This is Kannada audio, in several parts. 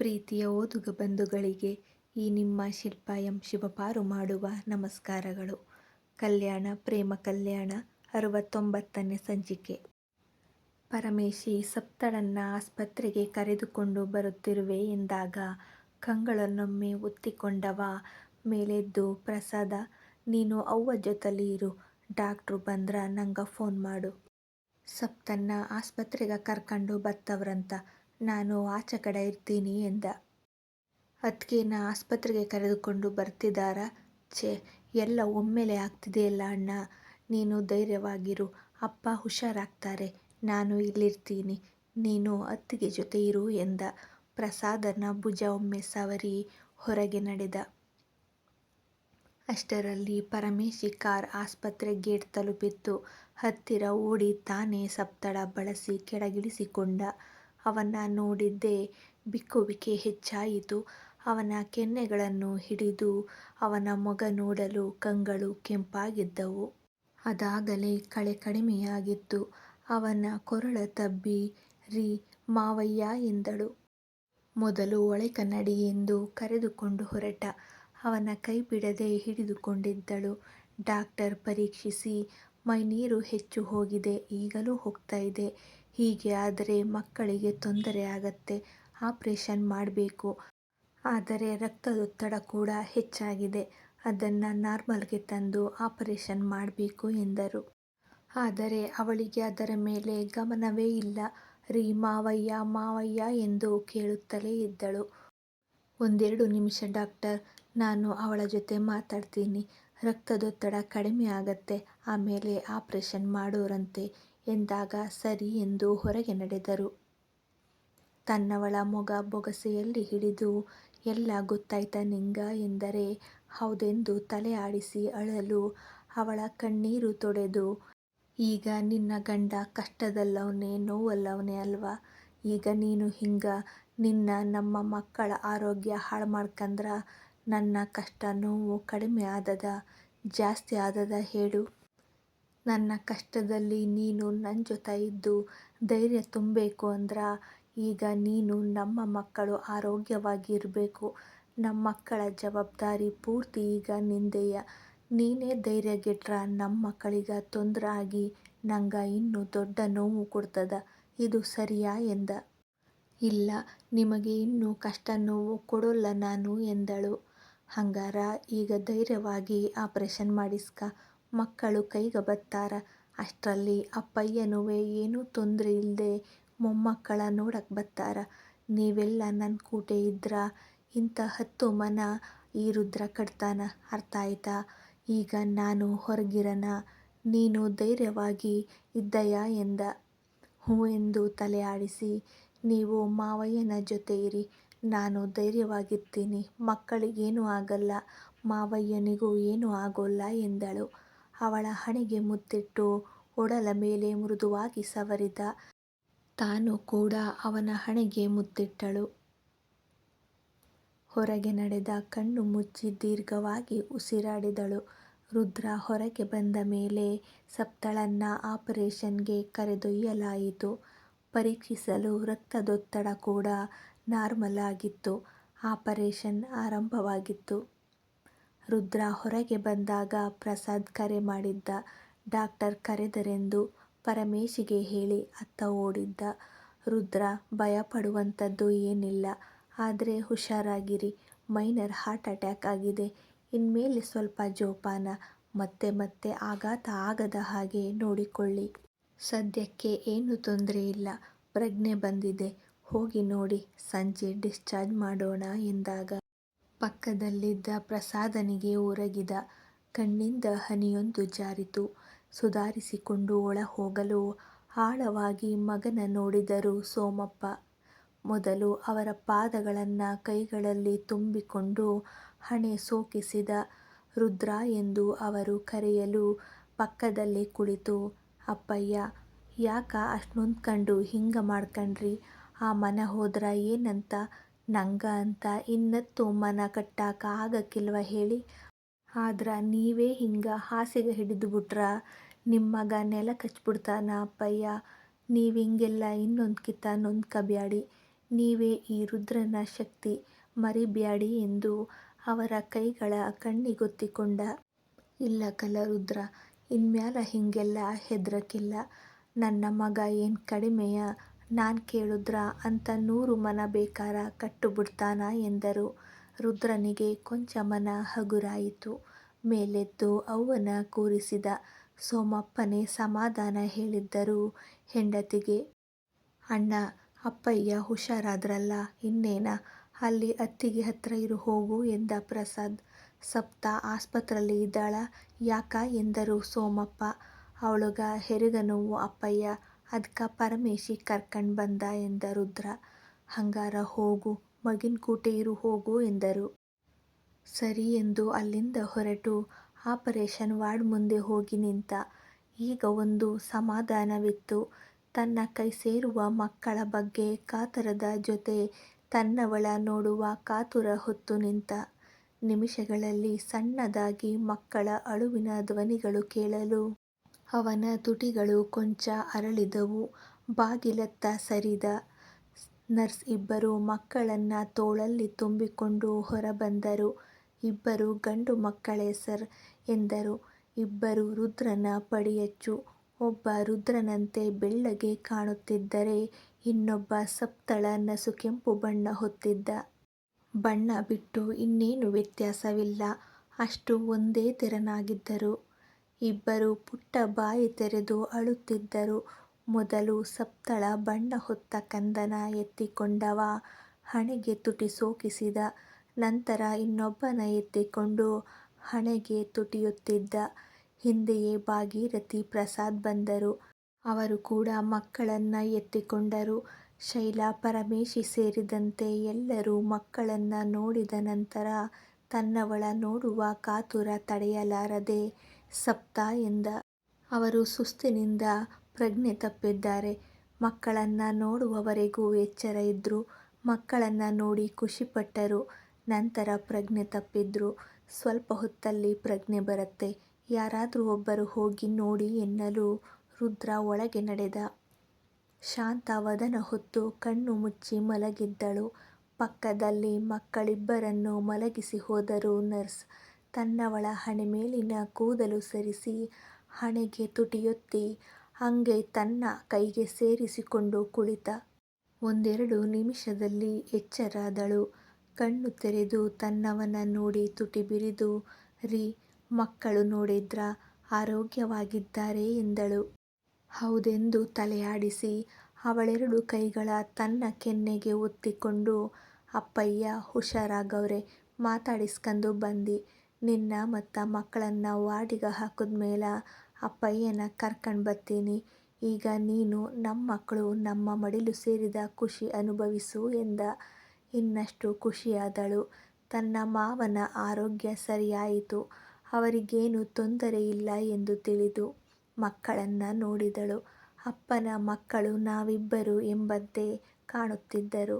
ಪ್ರೀತಿಯ ಓದುಗ ಬಂಧುಗಳಿಗೆ ಈ ನಿಮ್ಮ ಶಿಲ್ಪ ಎಂ ಶಿವಪಾರು ಮಾಡುವ ನಮಸ್ಕಾರಗಳು. ಕಲ್ಯಾಣ ಪ್ರೇಮ ಕಲ್ಯಾಣ ಅರವತ್ತೊಂಬತ್ತನೇ ಸಂಚಿಕೆ. ಪರಮೇಶಿ ಸಪ್ತಳನ್ನ ಆಸ್ಪತ್ರೆಗೆ ಕರೆದುಕೊಂಡು ಬರುತ್ತಿರುವೆ ಎಂದಾಗ ಕಂಗಳನ್ನೊಮ್ಮೆ ಒತ್ತಿಕೊಂಡವ ಮೇಲೆದ್ದು, ಪ್ರಸಾದ, ನೀನು ಅವ್ವ ಜೊತಲಿ ಇರು, ಡಾಕ್ಟ್ರು ಬಂದ್ರ ನಂಗ ಫೋನ್ ಮಾಡು. ಸಪ್ತನ್ನ ಆಸ್ಪತ್ರೆಗೆ ಕರ್ಕೊಂಡು ಬರ್ತವ್ರಂತ ನಾನು ಆಚೆ ಆಚಕಡ ಇರ್ತೀನಿ ಎಂದ. ಅದಕ್ಕೇನ ಆಸ್ಪತ್ರೆಗೆ ಕರೆದುಕೊಂಡು ಬರ್ತಿದ್ದಾರ ಛೇ, ಎಲ್ಲ ಒಮ್ಮೆಲೆ ಆಗ್ತಿದೆಯಲ್ಲ ಅಣ್ಣ ನೀನು ಧೈರ್ಯವಾಗಿರು ಅಪ್ಪ ಹುಷಾರಾಗ್ತಾರೆ ನಾನು ಇಲ್ಲಿರ್ತೀನಿ ನೀನು ಅತ್ತಿಗೆ ಜೊತೆ ಇರು ಎಂದ ಪ್ರಸಾದನ ಭುಜ ಒಮ್ಮೆ ಸವರಿ ಹೊರಗೆ ನಡೆದ. ಅಷ್ಟರಲ್ಲಿ ಪರಮೇಶಿ ಕಾರ್ ಆಸ್ಪತ್ರೆ ಗೇಟ್ ತಲುಪಿತ್ತು. ಹತ್ತಿರ ಓಡಿ ತಾನೇ ಸಪ್ತಳ ಬಳಸಿ ಕೆಳಗಿಳಿಸಿಕೊಂಡ. ಅವನ್ನ ನೋಡಿದ್ದೇ ಬಿಕ್ಕುವಿಕೆ ಹೆಚ್ಚಾಯಿತು. ಅವನ ಕೆನ್ನೆಗಳನ್ನು ಹಿಡಿದು ಅವನ ಮೊಗ ನೋಡಲು ಕಂಗಳು ಕೆಂಪಾಗಿದ್ದವು. ಅದಾಗಲೇ ಕಳೆ ಕಡಿಮೆಯಾಗಿತ್ತು. ಅವನ ಕೊರಳ ತಬ್ಬಿ, ರೀ, ಮಾವಯ್ಯ, ಎಂದಳು. ಮೊದಲು ಒಳೆ ಕನ್ನಡಿ ಎಂದು ಕರೆದುಕೊಂಡು ಹೊರಟ. ಅವನ ಕೈ ಬಿಡದೆ ಹಿಡಿದುಕೊಂಡಿದ್ದಳು. ಡಾಕ್ಟರ್ ಪರೀಕ್ಷಿಸಿ ಮೈ ನೀರು ಹೆಚ್ಚು ಹೋಗಿದೆ, ಈಗಲೂ ಹೋಗ್ತಾ ಇದೆ. ಹೀಗೆ ಆದರೆ ಮಕ್ಕಳಿಗೆ ತೊಂದರೆ ಆಗತ್ತೆ, ಆಪರೇಷನ್ ಮಾಡಬೇಕು ಆದರೆ ರಕ್ತದೊತ್ತಡ ಕೂಡ ಹೆಚ್ಚಾಗಿದೆ. ಅದನ್ನು ನಾರ್ಮಲ್ಗೆ ತಂದು ಆಪರೇಷನ್ ಮಾಡಬೇಕು ಎಂದರು. ಆದರೆ ಅವಳಿಗೆ ಅದರ ಮೇಲೆ ಗಮನವೇ ಇಲ್ಲ. ರೀ ಮಾವಯ್ಯ ಮಾವಯ್ಯ ಎಂದು ಕೇಳುತ್ತಲೇ ಇದ್ದಳು. ಒಂದೆರಡು ನಿಮಿಷ ಡಾಕ್ಟರ್, ನಾನು ಅವಳ ಜೊತೆ ಮಾತಾಡ್ತೀನಿ. ರಕ್ತದೊತ್ತಡ ಕಡಿಮೆ ಆಗತ್ತೆ, ಆಮೇಲೆ ಆಪರೇಷನ್ ಮಾಡೋರಂತೆ ಎಂದಾಗ ಸರಿ ಎಂದು ಹೊರಗೆ ನಡೆದರು. ತನ್ನವಳ ಮೊಗ ಬೊಗಸೆಯಲ್ಲಿ ಹಿಡಿದು, ಎಲ್ಲ ಗೊತ್ತಾಯ್ತ ನಿಂಗ ಎಂದರೆ, ಹೌದೆಂದು ತಲೆ ಆಡಿಸಿ ಅಳಲು ಅವಳ ಕಣ್ಣೀರು ತೊಡೆದು, ಈಗ ನಿನ್ನ ಗಂಡ ಕಷ್ಟದಲ್ಲವನೇ, ನೋವಲ್ಲವನೇ ಅಲ್ವಾ ಈಗ ನೀನು ಹಿಂಗ, ನಿನ್ನ ನಮ್ಮ ಮಕ್ಕಳ ಆರೋಗ್ಯ ಹಾಳು ಮಾಡ್ಕಂದ್ರ ನನ್ನ ಕಷ್ಟ, ನೋವು ಕಡಿಮೆ ಆದದ, ಜಾಸ್ತಿ ಆದದ ಹೇಳು. ನನ್ನ ಕಷ್ಟದಲ್ಲಿ ನೀನು ನನ್ನ ಜೊತೆ ಇದ್ದು ಧೈರ್ಯ ತುಂಬಬೇಕು ಅಂದ್ರೆ ಈಗ ನೀನು ನಮ್ಮ ಮಕ್ಕಳು ಆರೋಗ್ಯವಾಗಿ ನಮ್ಮ ಮಕ್ಕಳ ಜವಾಬ್ದಾರಿ ಪೂರ್ತಿ ಈಗ ನಿಂದೆಯ. ನೀನೇ ಧೈರ್ಯಗೆಟ್ರ ನಮ್ಮ ಮಕ್ಕಳಿಗೆ ತೊಂದರೆ ಆಗಿ ನಂಗ ಇನ್ನು ದೊಡ್ಡ ನೋವು ಕೊಡ್ತದ ಇದು ಸರಿಯಾ ಎಂದ. ಇಲ್ಲ, ನಿಮಗೆ ಇನ್ನು ಕಷ್ಟ ನೋವು ಕೊಡೋಲ್ಲ ನಾನು ಎಂದಳು. ಹಂಗಾರ ಈಗ ಧೈರ್ಯವಾಗಿ ಆಪರೇಷನ್ ಮಾಡಿಸ್ಕ ಮಕ್ಕಳು ಕೈಗಬತ್ತಾರ ಅಷ್ಟ್ರಲ್ಲಿ ಅಪ್ಪಯ್ಯನುವೆ ಏನೂ ತೊಂದ್ರೆ ಇಲ್ಲದೆ ಮೊಮ್ಮಕ್ಕಳ ನೋಡಕ್ಕೆ ಬತ್ತಾರ. ನೀವೆಲ್ಲ ನನ್ನ ಕೂಟೆ ಇದ್ರ ಇಂಥ ಹತ್ತು ಮನ ಈ ರುದ್ರ ಕಟ್ತಾನ ಅರ್ಥಾಯ್ತಾ. ಈಗ ನಾನು ಹೊರಗಿರನ ನೀನು ಧೈರ್ಯವಾಗಿ ಇದ್ದಯ ಎಂದ. ಹ್ಞೂ ಎಂದು ತಲೆ ಆಡಿಸಿ ನೀವು ಮಾವಯ್ಯನ ಜೊತೆ ಇರಿ ನಾನು ಧೈರ್ಯವಾಗಿರ್ತೀನಿ ಮಕ್ಕಳಿಗೇನೂ ಆಗಲ್ಲ ಮಾವಯ್ಯನಿಗೂ ಏನೂ ಆಗೋಲ್ಲ ಎಂದಳು. ಅವಳ ಹಣೆಗೆ ಮುತ್ತಿಟ್ಟು ಒಡಲ ಮೇಲೆ ಮೃದುವಾಗಿ ಸವರಿದ. ತಾನು ಕೂಡ ಅವನ ಹಣೆಗೆ ಮುತ್ತಿಟ್ಟಳು. ಹೊರಗೆ ನಡೆದ ಕಣ್ಣು ಮುಚ್ಚಿ ದೀರ್ಘವಾಗಿ ಉಸಿರಾಡಿದಳು. ರುದ್ರ ಹೊರಗೆ ಬಂದ ಮೇಲೆ ಸಪ್ತಳನ್ನ ಆಪರೇಷನ್ಗೆ ಕರೆದೊಯ್ಯಲಾಯಿತು. ಪರೀಕ್ಷಿಸಲು ರಕ್ತದೊತ್ತಡ ಕೂಡ ನಾರ್ಮಲ್ ಆಗಿತ್ತು. ಆಪರೇಷನ್ ಆರಂಭವಾಗಿತ್ತು. ರುದ್ರ ಹೊರಗೆ ಬಂದಾಗ ಪ್ರಸಾದ್ ಕರೆ ಮಾಡಿದ್ದ. ಡಾಕ್ಟರ್ ಕರೆದರೆಂದು ಪರಮೇಶಿಗೆ ಹೇಳಿ ಅತ್ತ ಓಡಿದ್ದ. ರುದ್ರ ಭಯಪಡುವಂಥದ್ದು ಏನಿಲ್ಲ. ಆದರೆ ಹುಷಾರಾಗಿರಿ ಮೈನರ್ ಹಾರ್ಟ್ ಅಟ್ಯಾಕ್ ಆಗಿದೆ. ಇನ್ಮೇಲೆ ಸ್ವಲ್ಪ ಜೋಪಾನ. ಮತ್ತೆ ಮತ್ತೆ ಆಘಾತ ಆಗದ ಹಾಗೆ ನೋಡಿಕೊಳ್ಳಿ. ಸದ್ಯಕ್ಕೆ ಏನೂ ತೊಂದ್ರೆ ಇಲ್ಲ. ಪ್ರಜ್ಞೆ ಬಂದಿದೆ. ಹೋಗಿ ನೋಡಿ ಸಂಜೆ ಡಿಸ್ಚಾರ್ಜ್ ಮಾಡೋಣ ಎಂದಾಗ ಪಕ್ಕದಲ್ಲಿದ್ದ ಪ್ರಸಾದನಿಗೆ ಒರಗಿದ. ಕಣ್ಣಿಂದ ಹನಿಯೊಂದು ಜಾರಿತು. ಸುಧಾರಿಸಿಕೊಂಡು ಒಳ ಹೋಗಲು ಆಳವಾಗಿ ಮಗನ ನೋಡಿದರು ಸೋಮಪ್ಪ. ಮೊದಲು ಅವರ ಪಾದಗಳನ್ನು ಕೈಗಳಲ್ಲಿ ತುಂಬಿಕೊಂಡು ಹಣೆ ಸೋಕಿಸಿದ. ರುದ್ರ ಎಂದು ಅವರು ಕರೆಯಲು ಪಕ್ಕದಲ್ಲೇ ಕುಳಿತು, ಅಪ್ಪಯ್ಯ, ಯಾಕ ಅಷ್ಟೊಂದು ಕಂಡು ಹಿಂಗ ಮಾಡ್ಕಂಡ್ರಿ ಆ ಮನ ಹೋದ್ರ ಏನಂತ ನಂಗ ಅಂತ ಇನ್ನತ್ತು ಮನ ಕಟ್ಟಾಕ ಆಗಕಿಲ್ವ ಹೇಳಿ. ಆದ್ರ ನೀವೇ ಹಿಂಗ ಹಾಸಿಗೆ ಬಿಟ್ರ ನಿಮ್ಮ ಮಗ ನೆಲ ಕಚ್ಬಿಡ್ತಾನ ಅಪ್ಪಯ್ಯ. ನೀವಿಂಗೆಲ್ಲ ಇನ್ನೊಂದ್ಕಿತ ನೊಂದ್ಕಬ್ಯಾಡಿ. ನೀವೇ ಈ ರುದ್ರನ ಶಕ್ತಿ ಮರಿಬ್ಯಾಡಿ ಎಂದು ಅವರ ಕೈಗಳ ಕಣ್ಣಿಗೊತ್ತಿಕೊಂಡ. ಇಲ್ಲ ಕಲ ರುದ್ರ ಇನ್ಮ್ಯಾಲ ಹಿಂಗೆಲ್ಲ ಹೆದ್ರಕಿಲ್ಲ. ನನ್ನ ಮಗ ಏನ್ ಕಡಿಮೆಯ ನಾನ್ ಕೇಳುದ್ರ ಅಂತ ನೂರು ಮನ ಬೇಕಾರ ಕಟ್ಟುಬಿಡ್ತಾನ ಎಂದರು. ರುದ್ರನಿಗೆ ಕೊಂಚ ಮನ ಹಗುರಾಯಿತು. ಮೇಲೆದ್ದು ಅವನ ಕೂರಿಸಿದ. ಸೋಮಪ್ಪನೇ ಸಮಾಧಾನ ಹೇಳಿದ್ದರು ಹೆಂಡತಿಗೆ. ಅಣ್ಣ, ಅಪ್ಪಯ್ಯ ಹುಷಾರಾದ್ರಲ್ಲ, ಇನ್ನೇನ ಅಲ್ಲಿ ಅತ್ತಿಗೆ ಹತ್ರ ಇರು, ಹೋಗು ಎಂದ ಪ್ರಸಾದ್. ಸಪ್ತಾ ಆಸ್ಪತ್ರೆಯಲ್ಲಿ ಇದ್ದಾಳ, ಯಾಕ ಎಂದರು ಸೋಮಪ್ಪ. ಅವ್ಳಗ ಹೆರಿಗನೋವು ಅಪ್ಪಯ್ಯ ಅದ್ಕ ಪರಮೇಶಿ ಕರ್ಕಂಡು ಬಂದ ಎಂದ ರುದ್ರ. ಹಂಗಾರ ಹೋಗು, ಮಗಿನ ಕೂಟೆ ಇರು, ಹೋಗು ಎಂದರು. ಸರಿ ಎಂದು ಅಲ್ಲಿಂದ ಹೊರಟು ಆಪರೇಷನ್ ವಾರ್ಡ್ ಮುಂದೆ ಹೋಗಿ ನಿಂತ. ಈಗ ಒಂದು ಸಮಾಧಾನವಿತ್ತು. ತನ್ನ ಕೈ ಸೇರುವ ಮಕ್ಕಳ ಬಗ್ಗೆ ಕಾತರದ ಜೊತೆ ತನ್ನವಳ ನೋಡುವ ಕಾತುರ ಹೊತ್ತು ನಿಂತ. ನಿಮಿಷಗಳಲ್ಲಿ ಸಣ್ಣದಾಗಿ ಮಕ್ಕಳ ಅಳುವಿನ ಧ್ವನಿಗಳು ಕೇಳಲು ಅವನ ತುಟಿಗಳು ಕೊಂಚ ಅರಳಿದವು. ಬಾಗಿಲತ್ತ ಸರಿದ. ನರ್ಸ್ ಇಬ್ಬರು ಮಕ್ಕಳನ್ನ ತೋಳಲ್ಲಿ ತುಂಬಿಕೊಂಡು ಹೊರಬಂದರು. ಇಬ್ಬರು ಗಂಡು ಮಕ್ಕಳೇ ಸರ್ ಎಂದರು. ಇಬ್ಬರು ರುದ್ರನ ಪಡಿಯಚ್ಚು. ಒಬ್ಬ ರುದ್ರನಂತೆ ಬೆಳ್ಳಗೆ ಕಾಣುತ್ತಿದ್ದರೆ ಇನ್ನೊಬ್ಬ ಸಪ್ತಳ ನಸುಗೆಂಪು ಬಣ್ಣ ಹೊತ್ತಿದ್ದ. ಬಣ್ಣ ಬಿಟ್ಟು ಇನ್ನೇನು ವ್ಯತ್ಯಾಸವಿಲ್ಲ. ಅಷ್ಟು ಒಂದೇ ತೆರನಾಗಿದ್ದರು. ಇಬ್ಬರೂ ಪುಟ್ಟ ಬಾಯಿ ತೆರೆದು ಅಳುತ್ತಿದ್ದರು. ಮೊದಲು ಸಪ್ತಳ ಬಣ್ಣ ಹೊತ್ತ ಕಂದನ ಎತ್ತಿಕೊಂಡವ ಹಣೆಗೆ ತುಟಿ ಸೋಕಿಸಿದ. ನಂತರ ಇನ್ನೊಬ್ಬನ ಎತ್ತಿಕೊಂಡು ಹಣೆಗೆ ತುಟಿಯುತ್ತಿದ್ದ. ಹಿಂದೆಯೇ ಭಾಗೀರಥಿ ಪ್ರಸಾದ್ ಬಂದರು. ಅವರು ಕೂಡ ಮಕ್ಕಳನ್ನ ಎತ್ತಿಕೊಂಡರು. ಶೈಲಾ, ಪರಮೇಶಿ ಸೇರಿದಂತೆ ಎಲ್ಲರೂ ಮಕ್ಕಳನ್ನ ನೋಡಿದ ನಂತರ ತನ್ನವಳ ನೋಡುವ ಕಾತುರ ತಡೆಯಲಾರದೆ ಸಪ್ತಾ ಎಂದ. ಅವರು ಸುಸ್ತಿನಿಂದ ಪ್ರಜ್ಞೆ ತಪ್ಪಿದ್ದಾರೆ. ಮಕ್ಕಳನ್ನ ನೋಡುವವರೆಗೂ ಎಚ್ಚರ ಇದ್ದರು ಮಕ್ಕಳನ್ನ ನೋಡಿ ಖುಷಿಪಟ್ಟರು. ನಂತರ ಪ್ರಜ್ಞೆ ತಪ್ಪಿದ್ರು. ಸ್ವಲ್ಪ ಹೊತ್ತಲ್ಲಿ ಪ್ರಜ್ಞೆ ಬರುತ್ತೆ ಯಾರಾದರೂ ಒಬ್ಬರು ಹೋಗಿ ನೋಡಿ ಎನ್ನಲು ರುದ್ರ ಒಳಗೆ ನಡೆದ. ಶಾಂತ ವದನ ಹೊತ್ತು ಕಣ್ಣು ಮುಚ್ಚಿ ಮಲಗಿದ್ದಳು. ಪಕ್ಕದಲ್ಲಿ ಮಕ್ಕಳಿಬ್ಬರನ್ನು ಮಲಗಿಸಿ ಹೋದರು ನರ್ಸ್. ತನ್ನವಳ ಹಣೆಮೇಲಿನ ಕೂದಲು ಸರಿಸಿ ಹಣೆಗೆ ತುಟಿಯೊತ್ತಿ ಹಂಗೆ ತನ್ನ ಕೈಗೆ ಸೇರಿಸಿಕೊಂಡು ಕುಳಿತ. ಒಂದೆರಡು ನಿಮಿಷದಲ್ಲಿ ಎಚ್ಚರಾದಳು. ಕಣ್ಣು ತೆರೆದು ತನ್ನವನ ನೋಡಿ ತುಟಿ ಬಿರಿದು, ರೀ, ಮಕ್ಕಳು ನೋಡಿದ್ರ ಆರೋಗ್ಯವಾಗಿದ್ದಾರೆ ಎಂದಳು. ಹೌದೆಂದು ತಲೆಯಾಡಿಸಿ, ಅವಳೆರಡು ಕೈಗಳ ತನ್ನ ಕೆನ್ನೆಗೆ ಒತ್ತಿಕೊಂಡು, ಅಪ್ಪಯ್ಯ, ಹುಷಾರಾಗವ್ರೆ, ಮಾತಾಡಿಸ್ಕಂದು ಬಂದಿ. ನಿನ್ನ ಮತ್ತ ಮಕ್ಕಳನ್ನ ವಾರ್ಡಿಗೆ ಹಾಕಿದ ಮೇಲೆ ಅಪ್ಪಯ್ಯನ ಕರ್ಕೊಂಡು ಬರ್ತೀನಿ ಈಗ ನೀನು ನಮ್ಮ ಮಕ್ಕಳು ನಮ್ಮ ಮಡಿಲು ಸೇರಿದ ಖುಷಿ ಅನುಭವಿಸು ಎಂದ. ಇನ್ನಷ್ಟು ಖುಷಿಯಾದಳು. ತನ್ನ ಮಾವನ ಆರೋಗ್ಯ ಸರಿಯಾಯಿತು. ಅವರಿಗೇನೂ ತೊಂದರೆಯಿಲ್ಲ ಎಂದು ತಿಳಿದು. ಮಕ್ಕಳನ್ನು ನೋಡಿದಳು. ಅಪ್ಪನ ಮಕ್ಕಳು ನಾವಿಬ್ಬರು ಎಂಬಂತೆ ಕಾಣುತ್ತಿದ್ದರು.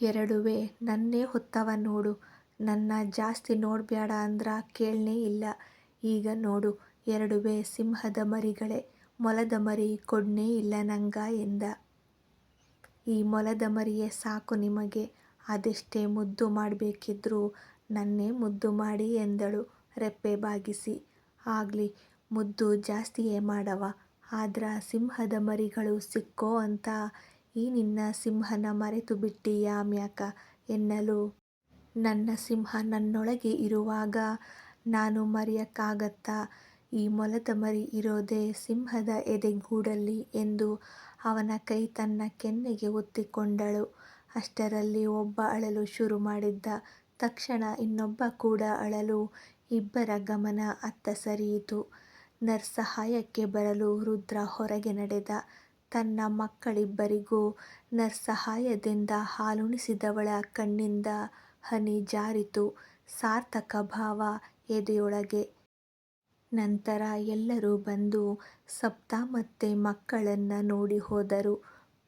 ಎರಡುವೆ, ನನ್ನೇ ಹೊತ್ತವ ನೋಡು. ನನ್ನ ಜಾಸ್ತಿ ನೋಡಬ್ಯಾಡ ಅಂದ್ರ ಕೇಳ್ನೇ ಇಲ್ಲ. ಈಗ ನೋಡು, ಎರಡುವೆ ಸಿಂಹದ ಮರಿಗಳೇ, ಮೊಲದ ಮರಿ ಕೊಡ್ನೇ ಇಲ್ಲ ನಂಗ ಎಂದ. ಈ ಮೊಲದ ಮರಿಯೇ ಸಾಕು ನಿಮಗೆ. ಅದೆಷ್ಟೇ ಮುದ್ದು ಮಾಡಬೇಕಿದ್ರು ನನ್ನೇ ಮುದ್ದು ಮಾಡಿ ಎಂದಳು, ರೆಪ್ಪೆ ಬಾಗಿಸಿ. ಆಗ್ಲಿ, ಮುದ್ದು ಜಾಸ್ತಿಯೇ ಮಾಡವ. ಆದ್ರ ಸಿಂಹದ ಮರಿಗಳು ಸಿಕ್ಕೋ ಅಂತ ಈ ನಿನ್ನ ಸಿಂಹನ ಮರೆತು ಬಿಟ್ಟಿ ಮ್ಯಾಕ ಎನ್ನಲು ನನ್ನ ಸಿಂಹ ನನ್ನೊಳಗೆ ಇರುವಾಗ ನಾನು ಮರೆಯಕ್ಕಾಗತ್ತಾ ಈ ಮೊಲದ ಮರಿ ಇರೋದೇ ಸಿಂಹದ ಎದೆಗೂಡಲ್ಲಿ ಎಂದು ಅವನ ಕೈ ತನ್ನ ಕೆನ್ನೆಗೆ ಒತ್ತಿಕೊಂಡಳು. ಅಷ್ಟರಲ್ಲಿ ಒಬ್ಬ ಅಳಲು ಶುರು ಮಾಡಿದ್ದ. ತಕ್ಷಣ ಇನ್ನೊಬ್ಬ ಕೂಡ ಅಳಲು ಇಬ್ಬರ ಗಮನ ಅತ್ತ ಸರಿಯಿತು. ನರ್ಸ್ ಸಹಾಯಕ್ಕೆ ಬರಲು ರುದ್ರ ಹೊರಗೆ ನಡೆದ. ತನ್ನ ಮಕ್ಕಳಿಬ್ಬರಿಗೂ ನರ್ಸ್ ಸಹಾಯದಿಂದ ಹಾಲುಣಿಸಿದವಳ ಕಣ್ಣಿಂದ ಹನಿ ಜಾರಿತು. ಸಾರ್ಥಕ ಭಾವ ಎದೆಯೊಳಗೆ. ನಂತರ ಎಲ್ಲರೂ ಬಂದು ಸಪ್ತಾ ಮತ್ತೆ ಮಕ್ಕಳನ್ನ ನೋಡಿ ಹೋದರು.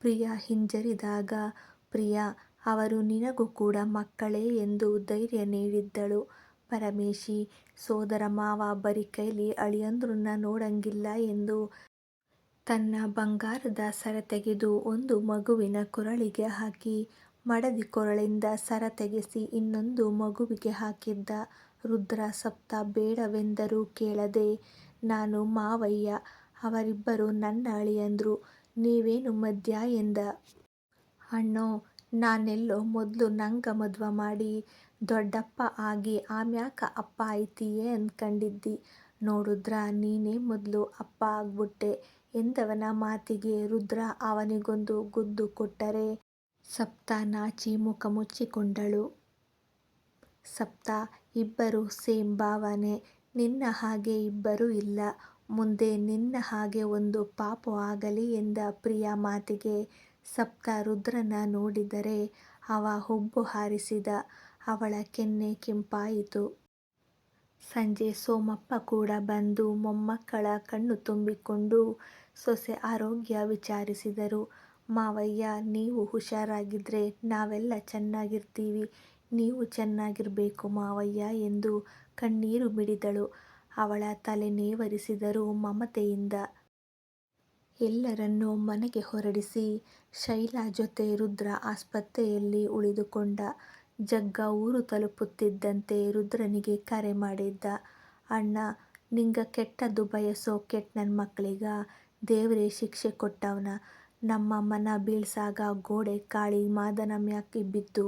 ಪ್ರಿಯಾ ಹಿಂಜರಿದಾಗ, ಪ್ರಿಯಾ, ಅವರು ನಿನಗೂ ಕೂಡ ಮಕ್ಕಳೇ ಎಂದು ಧೈರ್ಯ ನೀಡಿದ್ದಳು ಪರಮೇಶಿ. ಸೋದರ ಮಾವ ಬರಿಕೈಲಿ ಅಳಿಯಂದ್ರನ್ನ ನೋಡಂಗಿಲ್ಲ ಎಂದು ತನ್ನ ಬಂಗಾರದ ಸರ ತೆಗೆದು ಒಂದು ಮಗುವಿನ ಕೊರಳಿಗೆ ಹಾಕಿ ಮಡದಿ ಕೊರಳಿಂದ ಸರ ತೆಗೆಸಿ ಇನ್ನೊಂದು ಮಗುವಿಗೆ ಹಾಕಿದ್ದ. ರುದ್ರ ಸಪ್ತ ಬೇಡವೆಂದರೂ ಕೇಳದೆ ನಾನು ಮಾವಯ್ಯ, ಅವರಿಬ್ಬರು ನನ್ನ ಅಳಿಯಂದ್ರು, ನೀವೇನು ಮದ್ಯ ಎಂದ. ಅಣ್ಣೋ, ನಾನೆಲ್ಲೋ ಮೊದಲು ನಂಗ ಮದ್ವ ಮಾಡಿ ದೊಡ್ಡಪ್ಪ ಆಗಿ ಆಮ್ಯಾಕ ಅಪ್ಪ ಆಯ್ತಿಯೇ ಅಂದ್ಕಂಡಿದ್ದಿ. ನೋಡುದ್ರ ನೀನೇ ಮೊದಲು ಅಪ್ಪ ಆಗ್ಬಿಟ್ಟೆ ಎಂದವನ ಮಾತಿಗೆ ರುದ್ರ ಅವನಿಗೊಂದು ಗುದ್ದು ಕೊಟ್ಟರೆ ಸಪ್ತ ನಾಚಿ ಮುಖ ಮುಚ್ಚಿಕೊಂಡಳು. ಸಪ್ತ, ಇಬ್ಬರು ಸೇಮ್ ಭಾವನೆ. ನಿನ್ನ ಹಾಗೆ ಇಬ್ಬರೂ ಇಲ್ಲ. ಮುಂದೆ ನಿನ್ನ ಹಾಗೆ ಒಂದು ಪಾಪು ಆಗಲಿ ಎಂದ ಪ್ರಿಯ ಮಾತಿಗೆ ಸಪ್ತ ರುದ್ರನ ನೋಡಿದರೆ ಅವ ಹುಬ್ಬು ಹಾರಿಸಿದ. ಅವಳ ಕೆನ್ನೆ ಕೆಂಪಾಯಿತು. ಸಂಜೆ ಸೋಮಪ್ಪ ಕೂಡ ಬಂದು ಮೊಮ್ಮಕ್ಕಳ ಕಣ್ಣು ತುಂಬಿಕೊಂಡು ಸೊಸೆ ಆರೋಗ್ಯ ವಿಚಾರಿಸಿದರು. ಮಾವಯ್ಯ, ನೀವು ಹುಷಾರಾಗಿದ್ದರೆ ನಾವೆಲ್ಲ ಚೆನ್ನಾಗಿರ್ತೀವಿ. ನೀವು ಚೆನ್ನಾಗಿರ್ಬೇಕು ಮಾವಯ್ಯ ಎಂದು ಕಣ್ಣೀರು ಬಿಡಿದಳು ಅವಳ ತಲೆ ನೇವರಿಸಿದರು ಮಮತೆಯಿಂದ. ಎಲ್ಲರನ್ನೂ ಮನೆಗೆ ಹೊರಡಿಸಿ ಶೈಲಾ ಜೊತೆ ರುದ್ರ ಆಸ್ಪತ್ರೆಯಲ್ಲಿ ಉಳಿದುಕೊಂಡ. ಜಗ್ಗ ಊರು ತಲುಪುತ್ತಿದ್ದಂತೆ ರುದ್ರನಿಗೆ ಕರೆ ಮಾಡಿದ್ದ ಅಣ್ಣ, ನಿಂಗ ಕೆಟ್ಟದ್ದು ಬಯಸೋ ಕೆಟ್ಟ ನನ್ನ ಮಕ್ಕಳಿಗ ದೇವರೇ ಶಿಕ್ಷೆ ಕೊಟ್ಟಾವ್ನ. ನಮ್ಮ ಮನ ಬೀಳ್ಸಾಗ ಗೋಡೆ ಕಾಳಿ ಮಾದನ ಮ್ಯಾಕಿ ಬಿದ್ದು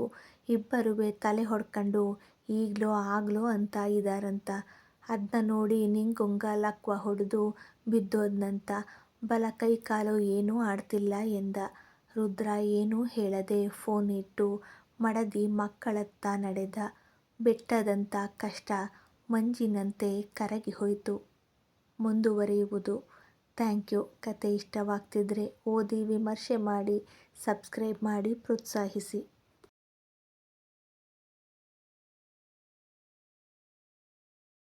ಇಬ್ಬರುವೆ ತಲೆ ಹೊಡ್ಕೊಂಡು, ಈಗ್ಲೋ ಆಗ್ಲೋ ಅಂತ ಇದಾರಂತ. ಅದ್ನ ನೋಡಿ ನಿಂಗುಂಗ ಲಕ್ವ ಹೊಡೆದು ಬಿದ್ದೋದ್ನಂತ. ಬಲ ಕೈಕಾಲು ಏನೂ ಆಡ್ತಿಲ್ಲ ಎಂದ. ರುದ್ರ ಏನೂ ಹೇಳದೆ ಫೋನ್ ಇಟ್ಟು ಮಡದಿ ಮಕ್ಕಳತ್ತ ನಡೆದ. ಬೆಟ್ಟದಂಥ ಕಷ್ಟ ಮಂಜಿನಂತೆ ಕರಗಿಹೋಯ್ತು. ಮುಂದುವರಿಯುವುದು. ಥ್ಯಾಂಕ್ಯೂ ಕತೆ ಇಷ್ಟವಾಗ್ತಿದ್ರೆ ಓದಿ ವಿಮರ್ಶೆ ಮಾಡಿ ಸಬ್ಸ್ಕ್ರೈಬ್ ಮಾಡಿ ಪ್ರೋತ್ಸಾಹಿಸಿ.